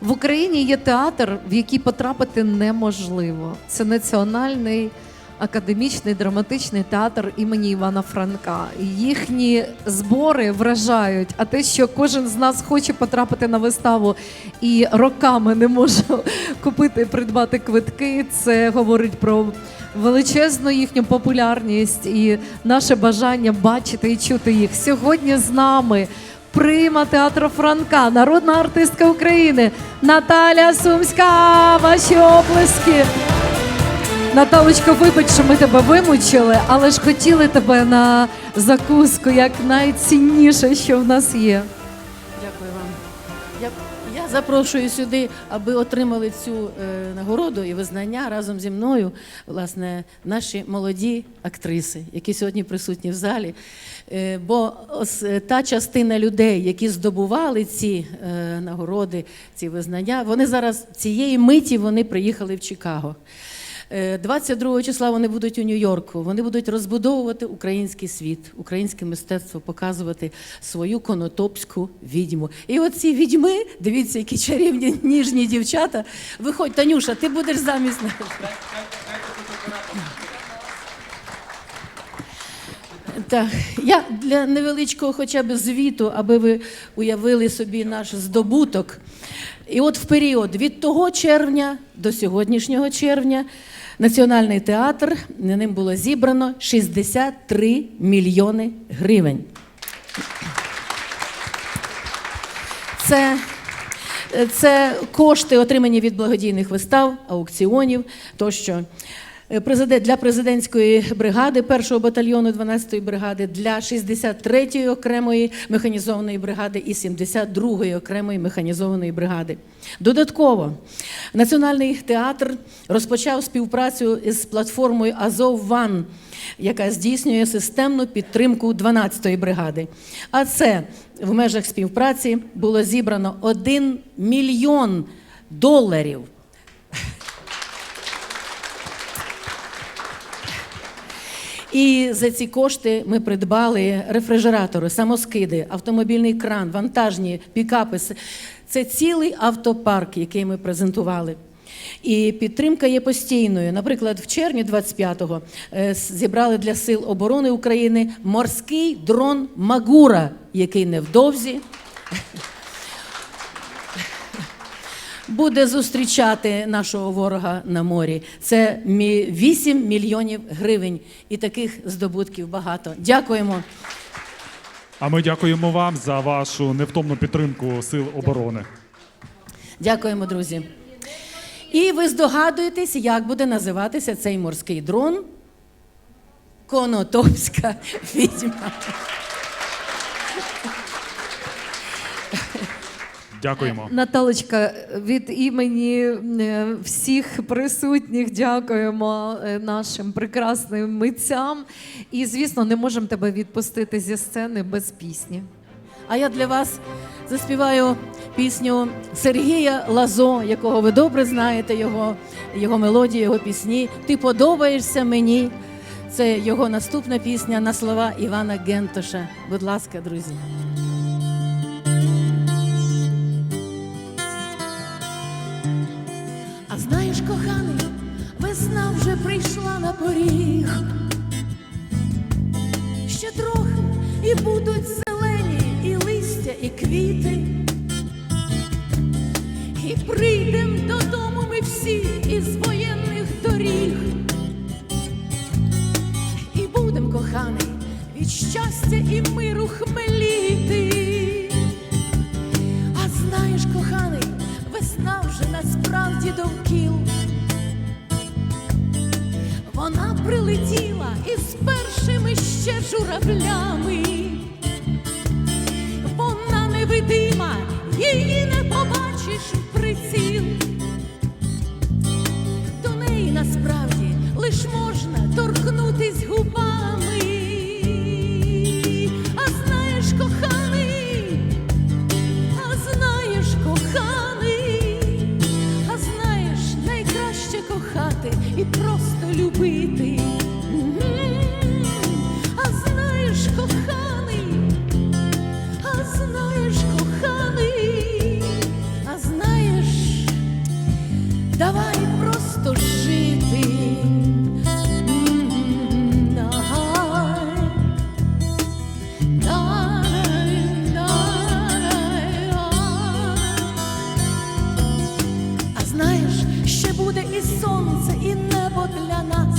В Україні є театр, в який потрапити неможливо. Це національний академічний драматичний театр імені Івана Франка. Їхні збори вражають. А те, що кожен з нас хоче потрапити на виставу і роками не може купити і придбати квитки, це говорить про величезну їхню популярність і наше бажання бачити і чути їх. Сьогодні з нами прима театру Франка, народна артистка України Наталя Сумська. Ваші оплески. Наталочка, вибач, що ми тебе вимучили, але ж хотіли тебе на закуску як найцінніше, що в нас є. Я, я запрошую сюди, аби отримали цю е, нагороду і визнання разом зі мною, власне, наші молоді актриси, які сьогодні присутні в залі. Е, бо ось, е, та частина людей, які здобували ці е, нагороди, ці визнання, вони зараз цієї миті вони приїхали в Чикаго. Е, 22 числа вони будуть у Нью-Йорку. Вони будуть розбудовувати український світ, українське мистецтво, показувати свою конотопську відьму. І оці відьми, дивіться, які чарівні ніжні дівчата. Виходь, Танюша, ти будеш замість них. Так, я для невеличкого хоча б звіту, аби ви уявили собі наш здобуток. І от в період від того червня до сьогоднішнього червня Національний театр ним було зібрано 63 мільйони гривень. Це, це кошти, отримані від благодійних вистав, аукціонів тощо. Е, для президентської бригади 1-го батальйону 12-ї бригади, для 63-ї окремої механізованої бригади і 72-ї окремої механізованої бригади. Додатково Національний театр розпочав співпрацю із платформою Азов Ван, яка здійснює системну підтримку 12-ї бригади. А це в межах співпраці було зібрано 1 мільйон доларів. І за ці кошти ми придбали рефрижератори, самоскиди, автомобільний кран, вантажні пікапи. Це цілий автопарк, який ми презентували. І підтримка є постійною. Наприклад, в червні 25-го е, зібрали для Сил оборони України морський дрон Магура, який невдовзі буде зустрічати нашого ворога на морі. Це мі- 8 мільйонів гривень. І таких здобутків багато. Дякуємо. А ми дякуємо вам за вашу невтомну підтримку сил оборони. Дякуємо, друзі. І ви здогадуєтесь, як буде називатися цей морський дрон? Конотопська відьма. Дякуємо. Наталочка, від імені е, всіх присутніх дякуємо е, нашим прекрасним митцям. І, звісно, не можемо тебе відпустити зі сцени без пісні. А я для вас заспіваю пісню Сергія Лазо, якого ви добре знаєте, його, його мелодії, його пісні. Ти подобаєшся мені. Це його наступна пісня на слова Івана Гентоша. Будь ласка, друзі. Ще трохи і будуть зелені і листя, і квіти. І прийдем додому ми всі із воєнних доріг. І будем, коханий, від щастя і миру хмеліти. А знаєш, коханий, весна вже насправді довкіл. Прилетіла із першими ще журавлями. Вона невидима, її не побачиш в приціл. До неї насправді лиш можна торкнутись губами. А знаєш, коханий, а знаєш, коханий, а знаєш, найкраще кохати і просто любити. Давай просто жити. А знаєш, ще буде і сонце, і небо для нас.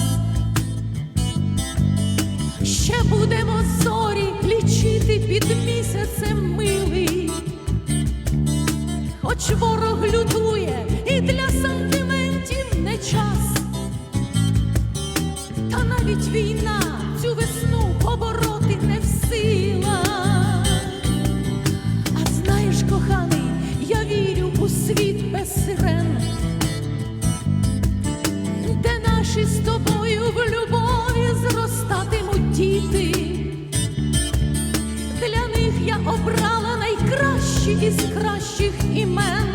Ще будемо зорі лічити під місяцем милий. Хоч ворог лютує, для сантиментів не час. Та навіть війна цю весну побороти не в силах. А знаєш, коханий, я вірю у світ без сирен, де наші з тобою в любові зростатимуть діти. Для них я обрала найкращі із кращих імен.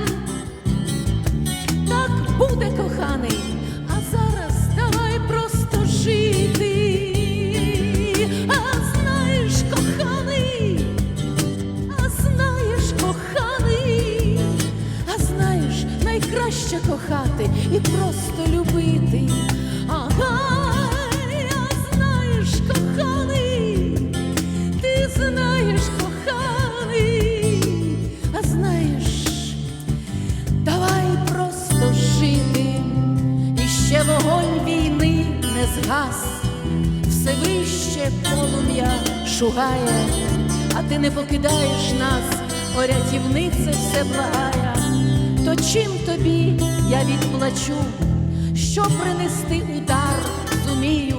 Не все вище полум'я шугає, а ти не покидаєш нас, о рятівнице все благая. То чим тобі я відплачу, що принести удар зумію,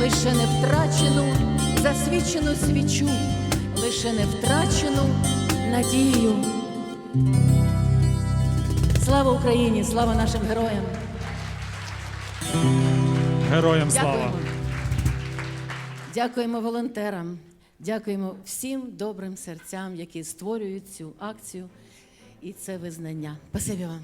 лише не втрачену, засвічену свічу, лише не втрачену надію. Слава Україні, слава нашим героям. Героям слава! Дякуємо. Волонтерам, дякуємо всім добрим серцям, які створюють цю акцію і це визнання. Спасибі вам.